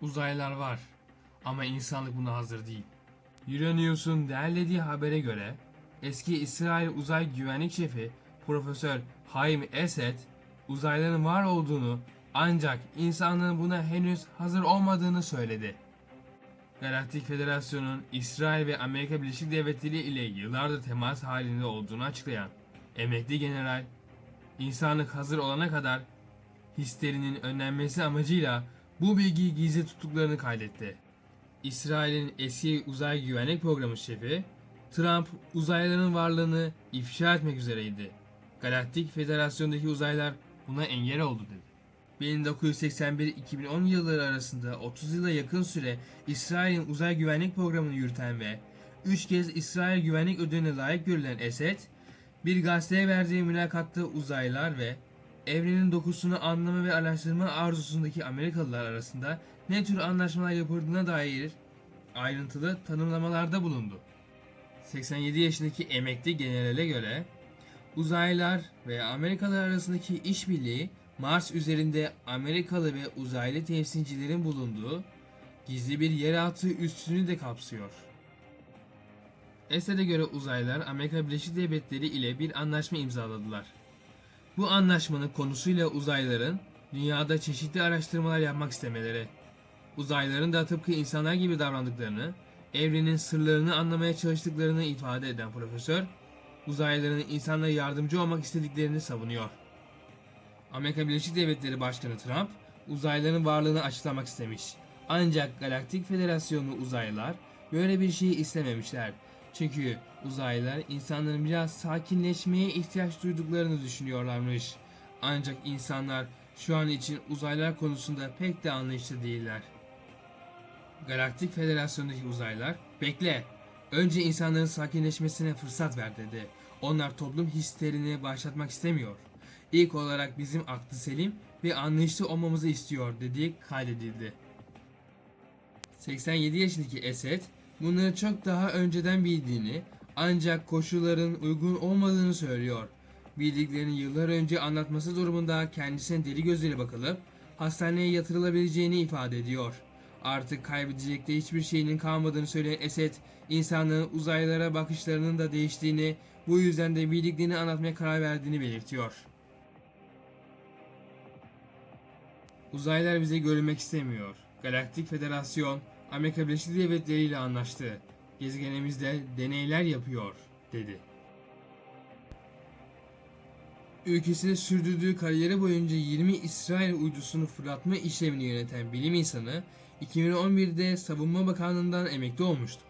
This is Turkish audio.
Uzaylılar var ama insanlık buna hazır değil. Euronews'un derlediği habere göre eski İsrail uzay güvenlik şefi Profesör Haim Esed uzaylıların var olduğunu ancak insanlığın buna henüz hazır olmadığını söyledi. Galaktik Federasyon'un İsrail ve Amerika Birleşik Devletleri ile yıllardır temas halinde olduğunu açıklayan emekli general, insanlık hazır olana kadar hislerinin önlenmesi amacıyla bu bilgiyi gizli tuttuklarını kaydetti. İsrail'in eski uzay güvenlik programı şefi, Trump uzaylıların varlığını ifşa etmek üzereydi. Galaktik Federasyon'daki uzaylar buna engel oldu dedi. 1981-2010 yılları arasında 30 yıla yakın süre İsrail'in uzay güvenlik programını yürüten ve 3 kez İsrail güvenlik ödülüne layık görülen Esed, bir gazeteye verdiği mülakatta uzaylılar ve evrenin dokusunu anlama ve araştırma arzusundaki Amerikalılar arasında ne tür anlaşmalar yapıldığına dair ayrıntılı tanımlamalarda bulundu. 87 yaşındaki emekli generale göre uzaylılar ve Amerikalılar arasındaki işbirliği Mars üzerinde Amerikalı ve uzaylı temsilcilerin bulunduğu gizli bir yeraltı üssünü de kapsıyor. Esed'e göre uzaylılar Amerika Birleşik Devletleri ile bir anlaşma imzaladılar. Bu anlaşmanın konusuyla uzaylıların dünyada çeşitli araştırmalar yapmak istemeleri, uzaylıların da tıpkı insanlar gibi davrandıklarını, evrenin sırlarını anlamaya çalıştıklarını ifade eden profesör, uzaylıların insanlara yardımcı olmak istediklerini savunuyor. Amerika Birleşik Devletleri Başkanı Trump, uzaylıların varlığını açıklamak istemiş. Ancak Galaktik Federasyonu uzaylılar böyle bir şeyi istememişler. Çünkü uzaylılar insanların biraz sakinleşmeye ihtiyaç duyduklarını düşünüyorlarmış. Ancak insanlar şu an için uzaylılar konusunda pek de anlayışlı değiller. Galaktik Federasyon'daki uzaylılar, bekle, önce insanların sakinleşmesine fırsat ver dedi. Onlar toplum hislerini başlatmak istemiyor. İlk olarak bizim aklı selim ve anlayışlı olmamızı istiyor dediği kaydedildi. 87 yaşındaki Esed bunları çok daha önceden bildiğini ancak koşulların uygun olmadığını söylüyor. Bildiklerini yıllar önce anlatması durumunda kendisine deli gözüyle bakılıp hastaneye yatırılabileceğini ifade ediyor. Artık kaybedecek de hiçbir şeyinin kalmadığını söyleyen Esed, insanlığın uzaylara bakışlarının da değiştiğini, bu yüzden de bildiklerini anlatmaya karar verdiğini belirtiyor. Uzaylılar bize görülmek istemiyor. Galaktik Federasyon Amerika Birleşik Devletleri ile anlaştı. Gezegenimizde deneyler yapıyor, dedi. Ülkesinde sürdürdüğü kariyeri boyunca 20 İsrail uydusunu fırlatma işlemini yöneten bilim insanı 2011'de Savunma Bakanlığı'ndan emekli olmuştu.